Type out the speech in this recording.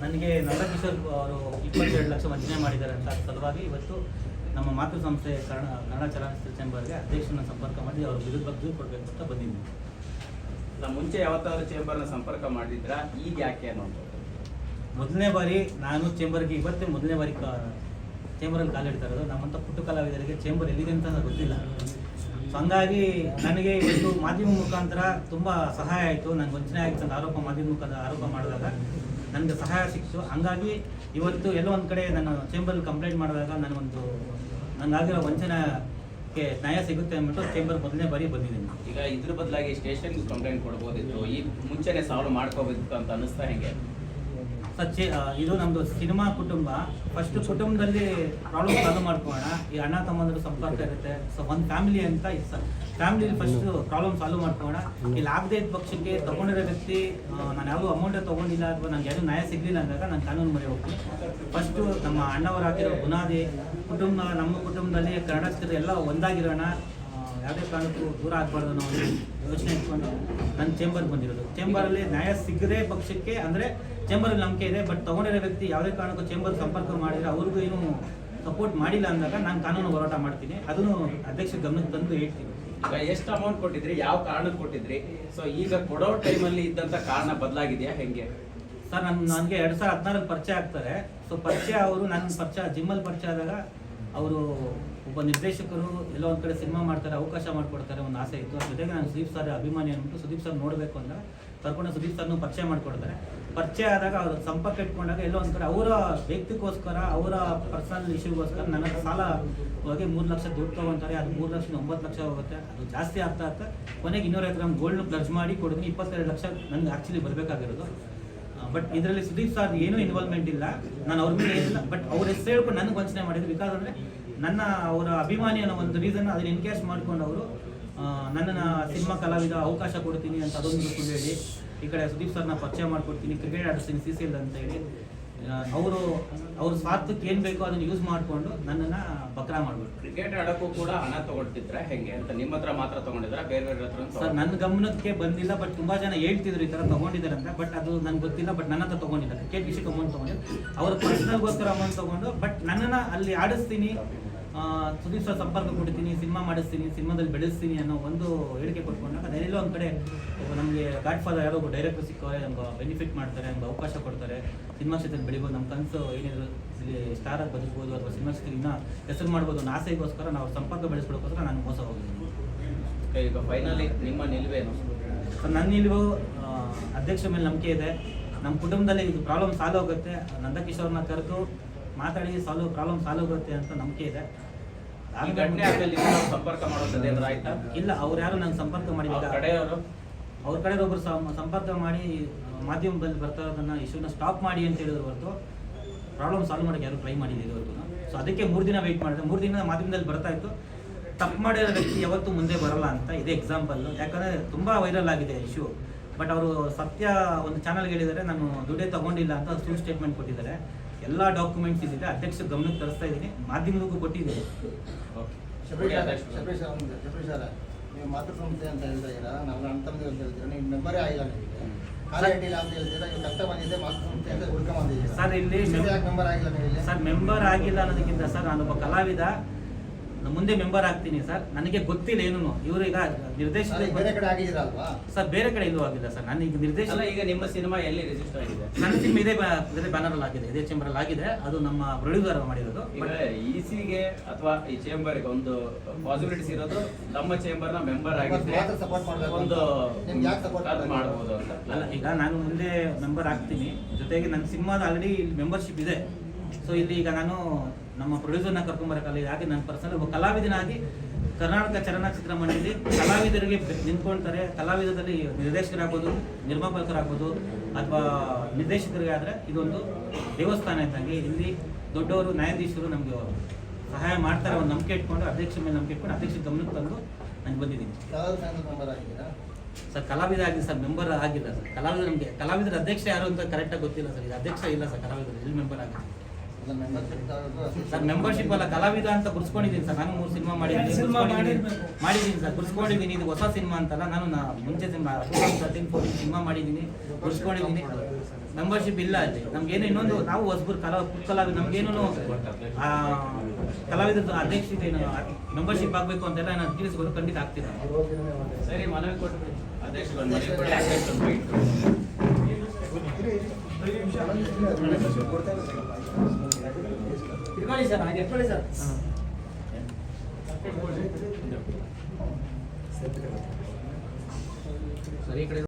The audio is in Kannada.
ನನಗೆ ನಂದಕಿಶೋರ್ ಅವರು ಇಪ್ಪತ್ತೆರಡು ಲಕ್ಷ ವಂಚನೆ ಮಾಡಿದ್ದಾರೆ ಅಂತ ಸಲುವಾಗಿ ಇವತ್ತು ನಮ್ಮ ಮಾತೃ ಸಂಸ್ಥೆ ಕನ್ನಡ ಕನ್ನಡ ಚಲನಚಿತ್ರ ಚೇಂಬರ್ಗೆ ಅಧ್ಯಕ್ಷರನ್ನ ಸಂಪರ್ಕ ಮಾಡಿ ಅವ್ರ ವಿರುದ್ಧ ದೂರು ಕೊಡಬೇಕು ಅಂತ ಬಂದಿದ್ದೀನಿ. ನಾನು ಮುಂಚೆ ಯಾವತ್ತಾದ್ರೂ ಚೇಂಬರ್ನ ಸಂಪರ್ಕ ಮಾಡಿದ್ರ? ಈಗ ಯಾಕೆ ಅನ್ನೋದು. ಮೊದಲನೇ ಬಾರಿ ನಾನು ಚೇಂಬರ್ಗೆ ಇವತ್ತೇ ಮೊದಲನೇ ಬಾರಿ ಚೇಂಬರಲ್ಲಿ ಕಾಲಿಡ್ತಾ ಇರೋದು. ನಮ್ಮಂಥ ಪುಟ್ಟ ಕಲಾವಿದರಿಗೆ ಚೇಂಬರ್ ಎಲ್ಲಿದೆ ಅಂತ ಗೊತ್ತಿಲ್ಲ. ಸೊ ಹಂಗಾಗಿ ನನಗೆ ಇವತ್ತು ಮಾಧ್ಯಮ ಮುಖಾಂತರ ತುಂಬ ಸಹಾಯ ಆಯಿತು. ನನಗೆ ವಂಚನೆ ಆಯಿತು ಅಂತ ಆರೋಪ ಮಾಧ್ಯಮ ಮುಖಾಂತರ ಆರೋಪ ಮಾಡಿದಾಗ. ನನಗೆ ಸಹಾಯ ಸಿಕ್ತು ಹಂಗಾಗಿ ಇವತ್ತು ಎಲ್ಲೋ ಒಂದು ಕಡೆ ನಾನು ಚೇಂಬರ್ ಕಂಪ್ಲೇಂಟ್ ಮಾಡಿದಾಗ ನನಗೊಂದು ನನಗಾಗಿರೋ ವಂಚನೆಗೆ ನ್ಯಾಯ ಸಿಗುತ್ತೆ ಅಂದ್ಬಿಟ್ಟು ಚೇಂಬರ್ ಮೊದಲನೇ ಬಾರಿ ಬಂದಿದ್ದೀನಿ. ಈಗ ಇದ್ರ ಬದಲಾಗಿ ಸ್ಟೇಷನ್ ಕಂಪ್ಲೇಂಟ್ ಕೊಡ್ಬೋದಿತ್ತು. ಈ ಮುಂಚೆನೆ ಸಾಲ್ವ್ ಮಾಡ್ಕೋಬೇಕಿತ್ತು ಅಂತ ಅನ್ನಿಸ್ತಾ ಹೆಂಗೆ? ಸಚ್ಚೆ ಇದು ನಮ್ದು ಸಿನಿಮಾ ಕುಟುಂಬ. ಫಸ್ಟ್ ಕುಟುಂಬದಲ್ಲಿ ಪ್ರಾಬ್ಲಮ್ ಸಾಲ್ವ್ ಮಾಡ್ಕೊಳ್ಳೋಣ. ಈ ಅಣ್ಣ ತಮ್ಮಂದ್ರ ಸಂಪರ್ಕ ಇರುತ್ತೆ. ಸೊ ಒಂದು ಫ್ಯಾಮಿಲಿ ಅಂತ ಫ್ಯಾಮಿಲಿ ಫಸ್ಟ್ ಪ್ರಾಬ್ಲಮ್ ಸಾಲ್ವ್ ಮಾಡ್ಕೊಳ್ಳೋಣ. ಇಲ್ಲಿ ಆಗದೆ ಇದ್ದ ಪಕ್ಷಕ್ಕೆ ತಗೊಂಡಿರೋ ವ್ಯಕ್ತಿ ನಾನು ಯಾವುದೂ ಅಮೌಂಟ್ ತಗೊಂಡಿಲ್ಲ ಅಥವಾ ನನಗೆ ಯಾರು ನ್ಯಾಯ ಸಿಗಲಿಲ್ಲ ಅಂದಾಗ ನಾನು ಕಾನೂನು ಮೊರೆ ಹೋಗ್ತೀನಿ. ಫಸ್ಟು ನಮ್ಮ ಅಣ್ಣವರು ಹಾಕಿರೋ ಬುನಾದಿ ಕುಟುಂಬ, ನಮ್ಮ ಕುಟುಂಬದಲ್ಲಿ ಕರ್ನಾಟಕದ ಎಲ್ಲ ಒಂದಾಗಿರೋಣ. ಯಾವುದೇ ಕಾರಣಕ್ಕೂ ದೂರ ಆಗಬಾರ್ದು ಅನ್ನೋ ಒಂದು ಯೋಚನೆ ಇಟ್ಕೊಂಡು ನನ್ನ ಚೇಂಬರ್ಗೆ ಬಂದಿರೋದು. ಚೇಂಬರಲ್ಲಿ ನ್ಯಾಯ ಸಿಗದೇ ಪಕ್ಷಕ್ಕೆ ಅಂದರೆ ಚೇಂಬರಲ್ಲಿ ನಂಬಿಕೆ ಇದೆ ಬಟ್ ತಗೊಂಡಿರೋ ವ್ಯಕ್ತಿ ಯಾವುದೇ ಕಾರಣಕ್ಕೂ ಚೇಂಬರ್ ಸಂಪರ್ಕ ಮಾಡಿದ್ರೆ ಅವ್ರಿಗೂ ಏನು ಸಪೋರ್ಟ್ ಮಾಡಿಲ್ಲ ಅಂದಾಗ ನಾನು ಕಾನೂನು ಹೋರಾಟ ಮಾಡ್ತೀನಿ. ಅದನ್ನು ಅಧ್ಯಕ್ಷ ಗಮನಕ್ಕೆ ತಂದು ಹೇಳ್ತೀನಿ. ಈಗ ಎಷ್ಟು ಅಮೌಂಟ್ ಕೊಟ್ಟಿದ್ರಿ ಯಾವ ಕಾರಣಕ್ಕೆ ಕೊಟ್ಟಿದ್ರಿ? ಸೊ ಈಗ ಕೊಡೋ ಟೈಮಲ್ಲಿ ಇದ್ದಂಥ ಕಾರಣ ಬದಲಾಗಿದೆಯಾ ಹೆಂಗೆ? ಸರ್ ನನ್ನ ನನಗೆ ಎರಡು ಸಾವಿರದ ಹದಿನಾರಲ್ಲಿ ಪರಿಚಯ ಆಗ್ತಾರೆ. ಸೊ ಪರಿಚಯ ಅವರು ನನ್ನ ಪರಿಚಯ ಜಿಮ್ಮಲ್ಲಿ ಪರಿಚಯ ಆದಾಗ ಅವರು ಒಬ್ಬ ನಿರ್ದೇಶಕರು ಎಲ್ಲೋ ಒಂದು ಕಡೆ ಸಿನಿಮಾ ಮಾಡ್ತಾರೆ, ಅವಕಾಶ ಮಾಡಿಕೊಡ್ತಾರೆ ಒಂದು ಆಸೆ ಇತ್ತು. ಅದ್ರ ಜೊತೆಗೆ ನಾನು ಸುದೀಪ್ ಸರ್ ಅಭಿಮಾನಿ ಅಂದ್ಬಿಟ್ಟು ಸುದೀಪ್ ಸರ್ ನೋಡಬೇಕು ಅಂತ ಕರ್ಕೊಂಡು ಸುದೀಪ್ ಸರ್ನು ಪರಿಚಯ ಮಾಡಿಕೊಡ್ತಾರೆ. ಪರಿಚಯ ಆದಾಗ ಅವ್ರ ಸಂಪರ್ಕ ಇಟ್ಕೊಂಡಾಗ ಎಲ್ಲೋ ಒಂದು ಕಡೆ ಅವರ ವ್ಯಕ್ತಿಗೋಸ್ಕರ, ಅವರ ಪರ್ಸನಲ್ ಇಶ್ಯೂಗೋಸ್ಕರ ನನ್ನ ಸಾಲ ಹೋಗಿ ಮೂರು ಲಕ್ಷ ದುಡ್ಡು ತೊಗೊತಾರೆ, ಅದು ಮೂರು ಲಕ್ಷ ಒಂಬತ್ತು ಲಕ್ಷ ಹೋಗುತ್ತೆ. ಅದು ಜಾಸ್ತಿ ಆಗ್ತಾ ಆಗ್ತಾ ಕೊನೆಗೆ ಇನ್ನೂರೈವತ್ತು ಗ್ರಾಮ್ ಗೋಲ್ಡ್ನ ಪ್ಲಜ್ ಮಾಡಿ ಕೊಡಿದ್ರೆ ಇಪ್ಪತ್ತೆರಡು ಲಕ್ಷ ನನಗೆ ಆ್ಯಕ್ಚುಲಿ ಬರಬೇಕಾಗಿರೋದು. ಬಟ್ ಇದರಲ್ಲಿ ಸುದೀಪ್ ಸರ್ ಏನೂ ಇನ್ವಾಲ್ವ್ಮೆಂಟ್ ಇಲ್ಲ. ನಾನು ಅವ್ರ ಮೇಲೆ ಇಲ್ಲ ಬಟ್ ಅವ್ರ ಹೆಸರು ಹೇಳ್ಕೊಂಡು ನನಗೆ ವಂಚನೆ ಮಾಡಿದ್ರು. ಬಿಕಾಸ್ ಅಂದರೆ ನನ್ನ ಅವರ ಅಭಿಮಾನಿ ಅನ್ನೋ ಒಂದು ರೀಸನ್ ಅದನ್ನ ಎನ್ಕ್ಯಾಶ್ ಮಾಡ್ಕೊಂಡು ಅವರು ನನ್ನನ್ನು ಸಿನಿಮಾ ಕಲಾವಿದ ಅವಕಾಶ ಕೊಡ್ತೀನಿ ಅಂತ ಅದೊಂದು ಹೇಳಿ ಈ ಕಡೆ ಸುದೀಪ್ ಸರ್ನ ಪರಿಚಯ ಮಾಡ್ಕೊಡ್ತೀನಿ. ಕ್ರಿಕೆಟ್ ಆಡಿಸ್ತೀನಿ ಸಿ ಸಿ ಎಲ್ ಅಂತ ಹೇಳಿ. ಅವರು ಅವ್ರ ಸ್ವಾರ್ಥಕ್ಕೆ ಏನು ಬೇಕೋ ಅದನ್ನು ಯೂಸ್ ಮಾಡಿಕೊಂಡು ನನ್ನನ್ನು ಬಕ್ರಾ ಮಾಡ್ಬಿಟ್ರು. ಕ್ರಿಕೆಟ್ ಆಡಕ್ಕೂ ಕೂಡ ಹಣ ತಗೊಳ್ತಿದ್ರೆ ಹೆಂಗೆ ಅಂತ? ನಿಮ್ಮ ಹತ್ರ ಮಾತ್ರ ತಗೊಂಡಿದ್ರ? ಬೇರೆ ಬೇರೆ ಹತ್ರ ಸರ್ ನನ್ನ ಗಮನಕ್ಕೆ ಬಂದಿಲ್ಲ ಬಟ್ ತುಂಬಾ ಜನ ಹೇಳ್ತಿದ್ರು ಈ ತರ ತಗೊಂಡಿದ್ದಾರೆ ಅಂತ. ಬಟ್ ಅದು ನನ್ಗೆ ಗೊತ್ತಿಲ್ಲ ಬಟ್ ನನ್ನ ಹತ್ರ ತಗೊಂಡಿಲ್ಲ ಕ್ರಿಕೆಟ್ ವಿಷಯಕ್ಕೆ ಅಮೌಂಟ್ ತಗೊಂಡಿಲ್ಲ ಅವ್ರ ಪರ್ಸನಲ್ಗೋಸ್ಕರ ಅಮೌಂಟ್ ತಗೊಂಡು ಬಟ್ ನನ್ನನ್ನ ಅಲ್ಲಿ ಆಡಿಸ್ತೀನಿ. ಸುದೀಪ್ ಸರ್ ಸಂಪರ್ಕ ಕೊಡ್ತೀನಿ ಸಿನಿಮಾ ಮಾಡಿಸ್ತೀನಿ ಸಿನಿಮಾದಲ್ಲಿ ಬೆಳೆಸ್ತೀನಿ ಅನ್ನೋ ಒಂದು ಹೇಳಿಕೆ ಕೊಟ್ಕೊಂಡಾಗ ಅದೆಲ್ಲೋ ಒಂದು ಕಡೆ ನಮಗೆ ಗಾಡ್ ಫಾದರ್ ಯಾರೋ ಒಬ್ಬ ಡೈರೆಕ್ಟರ್ ಸಿಕ್ಕವ್ರೆ ನಮ್ಗೆ ಬೆನಿಫಿಟ್ ಮಾಡ್ತಾರೆ ನಮ್ಗೆ ಅವಕಾಶ ಕೊಡ್ತಾರೆ. ಸಿನಿಮಾ ಕ್ಷೇತ್ರದಲ್ಲಿ ಬೆಳಿಬೋದು ನಮ್ಮ ಕನಸು ಏನಿದ್ರು ಸ್ಟಾರ್ ಆಗಿ ಬದುಕ್ಬೋದು ಅಥವಾ ಸಿನಿಮಾ ಸ್ಕ್ರೀನ ಇನ್ನೂ ಹೆಸರು ಮಾಡ್ಬೋದು ಅನ್ನೋ ಆಸೆಗೋಸ್ಕರ ನಾವು ಸಂಪರ್ಕ ಬೆಳೆಸ್ಕೊಳ್ಳೋಕೋಸ್ಕರ ನಾನು ಮೋಸ ಹೋಗಿದ್ದೀನಿ. ಈಗ ಫೈನಲಿ ನಿಮ್ಮ ನಿಲುವೇನು? ಸರ್ ನನ್ನ ನಿಲುವು ಅಧ್ಯಕ್ಷ ಅಧ್ಯಕ್ಷರ ಮೇಲೆ ನಂಬಿಕೆ ಇದೆ. ನಮ್ಮ ಕುಟುಂಬದಲ್ಲಿ ಇದು ಪ್ರಾಬ್ಲಮ್ ಸಾಲ್ವ್ ಆಗುತ್ತೆ. ನಂದಕಿಶೋರ್ನ ಕರೆದು ಮಾತಾಡಿ ಸಾಲ್ವ್ ಪ್ರಾಬ್ಲಮ್ ಸಾಲ್ವ್ ಬರುತ್ತೆ ಅಂತ ನಂಬಿಕೆ ಇದೆ. ಈ ಘಟನೆ ಆದ್ಮೇಲೆ ನೀವು ಸಂಪರ್ಕ ಮಾಡೋದು ಏನಾದ್ರು ಆಯ್ತಾ? ಇಲ್ಲ ಅವ್ರು ಯಾರು ನಂಗೆ ಸಂಪರ್ಕ ಅವ್ರ ಕಡೆಯವರು? ಅವ್ರ ಕಡೆ ಒಬ್ಬರು ಸಂಪರ್ಕ ಮಾಡಿ ಮಾಧ್ಯಮದಲ್ಲಿ ಬರ್ತಾ ಇರೋದನ್ನ ಇಶ್ಯೂನ ಸ್ಟಾಪ್ ಮಾಡಿ ಅಂತ ಹೇಳಿದ್ರು ಹೊರತು ಪ್ರಾಬ್ಲಮ್ ಸಾಲ್ವ್ ಮಾಡಕ್ಕೆ ಯಾರು ಟ್ರೈ ಮಾಡಿಲ್ಲ ಇದುವರೆಗೂ. ಸೊ ಅದಕ್ಕೆ ಮೂರು ದಿನ ವೆಯ್ಟ್ ಮಾಡಿದೆ. ಮೂರು ದಿನ ಮಾಧ್ಯಮದಲ್ಲಿ ಬರ್ತಾ ಇತ್ತು. ತಪ್ಪು ಮಾಡಿರೋ ವ್ಯಕ್ತಿ ಯಾವತ್ತೂ ಮುಂದೆ ಬರಲ್ಲ ಅಂತ ಇದೆ ಎಕ್ಸಾಂಪಲ್ ಯಾಕಂದರೆ ತುಂಬ ವೈರಲ್ ಆಗಿದೆ ಇಶ್ಯೂ ಬಟ್ ಅವರು ಸತ್ಯ ಒಂದು ಚಾನಲ್ಗೆ ಹೇಳಿದರೆ ನಾನು ದುಡ್ಡೇ ತಗೊಂಡಿಲ್ಲ ಅಂತ ಸುಳ್ಳು ಸ್ಟೇಟ್ಮೆಂಟ್ ಕೊಟ್ಟಿದ್ದಾರೆ. ಎಲ್ಲ ಡಾಕ್ಯುಮೆಂಟ್ಸ್ ಇದೆ ಅಧ್ಯಕ್ಷ ಗಮನಕ್ಕೆ ತರಿಸ್ತಾ ಇದ್ದೀನಿ. ಮಾಧ್ಯಮದಕ್ಕೂ ಕೊಟ್ಟಿದ್ದೀನಿ. ನೀವು ಮಾತೃ ಸಂಸ್ಥೆ ಅಂತ ಹೇಳ್ತಾ ಇದ್ದೀರಾ? ನಮ್ಮ ಅಣ್ಣ ತಮ್ಮದೇ ಅಂತ ಹೇಳ್ತೀರಾ? ನೀವು ಮೆಂಬರೇ ಆಗಿಲ್ಲ ನಿಮಗೆ ಅಡ್ಡಿಲ್ಲ ಅಂತ ಹೇಳ್ತೀರಾ? ನೀವು ಕಷ್ಟ ಬಂದಿದೆ ಮಾತೃ ಸಂಸ್ಥೆ ಅಂತ ಹುಡ್ಕೊಂಡ್ ಬಂದಿದ್ದೀರಾ? ಸರ್ ಇಲ್ಲಿ ಮೆಂಬರ್ ಆಗಿಲ್ಲ ನೀವು ಸರ್ ಮೆಂಬರ್ ಆಗಿಲ್ಲ ಅನ್ನೋದಕ್ಕಿಂತ ಸರ್ ನಾನೊಬ್ಬ ಕಲಾವಿದ. ಮುಂದೆ ಮೆಂಬರ್ ಆಗ್ತೀನಿ ಸರ್. ನನಗೆ ಗೊತ್ತಿಲ್ಲ ಏನು ಇವರು ಈಗ ನಿರ್ದೇಶನ ಬೇರೆ ಕಡೆ ಆಗಿದ್ದೀರಲ್ವಾ ಸರ್ ಬೇರೆ ಕಡೆ ಎಲ್ಲೂ ಆಗಿಲ್ಲ ಸರ್. ನಾನು ಈಗ ನಿರ್ದೇಶನ ಈಗ ನಿಮ್ಮ ಸಿನಿಮಾ ಎಲ್ಲಿ ರಿಜಿಸ್ಟರ್ ಆಗಿದೆ? ನನ್ನ ಸಿನಿಮಾ ಇದೇ ಇದೇ ಬ್ಯಾನರ್ ಆಗಿದೆ ಇದೇ ಚೇಂಬರ್ ಅಲ್ಲಿ ಆಗಿದೆ. ಅದು ನಮ್ಮ ಪ್ರೊಡ್ಯೂಸರ್ ಮಾಡಿರೋದು. ಈಗ ಇಸಿಗೆ ಅಥವಾ ಈ ಚೇಂಬರ್ಗೆ ಒಂದು ಪಾಸಿಬಿಲಿಟೀಸ್ ಇರೋದು ನಮ್ಮ ಚೇಂಬರ್ನ ಮೆಂಬರ್ ಮಾಡ್ಬೇಕು ಒಂದು ಮಾಡಬಹುದು ನಿಮ್ಗೆ ಯಾಕೆ support ಮಾಡ್ಬೋದು ಅಂತ. ಅಲ್ಲ ಈಗ ನಾನು ಮುಂದೆ ಮೆಂಬರ್ ಆಗ್ತೀನಿ. ಜೊತೆಗೆ ನನ್ನ ಸಿನಿಮಾದ ಆಲ್ರೆಡಿ ಮೆಂಬರ್ಶಿಪ್ ಇದೆ. ಸೊ ಇಲ್ಲಿ ಈಗ ನಾನು ನಮ್ಮ ಪ್ರೊಡ್ಯೂಸರ್ನ ಕರ್ಕೊಂಬರಕ್ಕಲ್ಲ ಹಾಗೆ ನನ್ನ ಪರ್ಸನಲ್ ಒಬ್ಬ ಕಲಾವಿದನಾಗಿ ಕರ್ನಾಟಕ ಚಲನಚಿತ್ರ ಮಂಡಳಿ ಕಲಾವಿದರಿಗೆ ನಿಂತ್ಕೊಳ್ತಾರೆ ಕಲಾವಿದರಲ್ಲಿ ನಿರ್ದೇಶಕರಾಗ್ಬೋದು ನಿರ್ಮಾಪಕರಾಗ್ಬೋದು ಅಥವಾ ನಿರ್ದೇಶಕರಿಗೆ ಆದರೆ ಇದೊಂದು ದೇವಸ್ಥಾನ ಇದ್ದಂಗೆ ಇಲ್ಲಿ ದೊಡ್ಡವರು ನ್ಯಾಯಾಧೀಶರು ನಮಗೆ ಸಹಾಯ ಮಾಡ್ತಾರೆ. ಒಂದು ನಂಬಿಕೆ ಇಟ್ಕೊಂಡು ಅಧ್ಯಕ್ಷ ಮೇಲೆ ನಂಬಿಕೆ ಇಟ್ಕೊಂಡು ಅಧ್ಯಕ್ಷ ಗಮನಕ್ಕೆ ತಂದು ನಾನು ಬಂದಿದ್ದೀನಿ. ಸರ್ ಕಲಾವಿದ ಆಗಿದೆ ಸರ್ ಮೆಂಬರ್ ಆಗಿಲ್ಲ ಸರ್. ಕಲಾವಿದ ನಮಗೆ ಕಲಾವಿದರ ಅಧ್ಯಕ್ಷ ಯಾರು ಅಂತ ಕರೆಕ್ಟಾಗಿ ಗೊತ್ತಿಲ್ಲ ಸರ್. ಇದು ಅಧ್ಯಕ್ಷ ಇಲ್ಲ ಸರ್ ಕಲಾವಿದರು. ಇಲ್ಲಿ ಮೆಂಬರ್ ಆಗಿದೆ ಸರ್ ಮೆಂಬರ್ಶಿಪ್ ಅಲ್ಲ ಕಲಾವಿದ ಅಂತ ಗುರ್ಸ್ಕೊಂಡಿದ್ದೀನಿ ಸರ್. ನಾನು ಮೂರು ಸಿನಿಮಾ ಮಾಡಿದ್ದೀನಿ. ಮಾಡಿದ್ದೀನಿ ಸರ್ ಗುರ್ಸ್ಕೊಂಡಿದ್ದೀನಿ ಇದು ಹೊಸ ಸಿನಿಮಾ ಅಂತಲ್ಲ ನಾನು ನಾ ಮುಂಚೆ ಸಿನಿಮಾ ತರ್ಟೀನ್ ಫೋರ್ಟೀನ್ ಸಿನಿಮಾ ಮಾಡಿದ್ದೀನಿ ಗುರ್ಸ್ಕೊಂಡಿದ್ದೀನಿ ಮೆಂಬರ್ಶಿಪ್ ಇಲ್ಲ ಅಲ್ಲಿ. ನಮ್ಗೇನು ಇನ್ನೊಂದು ನಾವು ಹೊಸಬರು ಕಲಾ ಕಲಾವಿದ ನಮ್ಗೇನು ಆ, ಕಲಾವಿದರ ಅಧ್ಯಕ್ಷತೆ ಮೆಂಬರ್ಶಿಪ್ ಆಗಬೇಕು ಅಂತೆಲ್ಲ ನಾನು ತಿಳಿಸ್ಬೋದು ಖಂಡಿತ ಆಗ್ತಿಲ್ಲ ಸರಿ ಮನವಿ ಕೊಟ್ಟು ಅಧ್ಯಕ್ಷರು ಒಂದು ಮನವಿ ಕೊಡಿ ಅಧ್ಯಕ್ಷರು ಬೈಟ್ ಇಟ್ಕೊಳ್ಳಿ ಸರ್ ಹಾಗೆ ಇಟ್ಕೊಳ್ಳಿ ಸರ್ ಸರಿ ಈ ಕಡೆ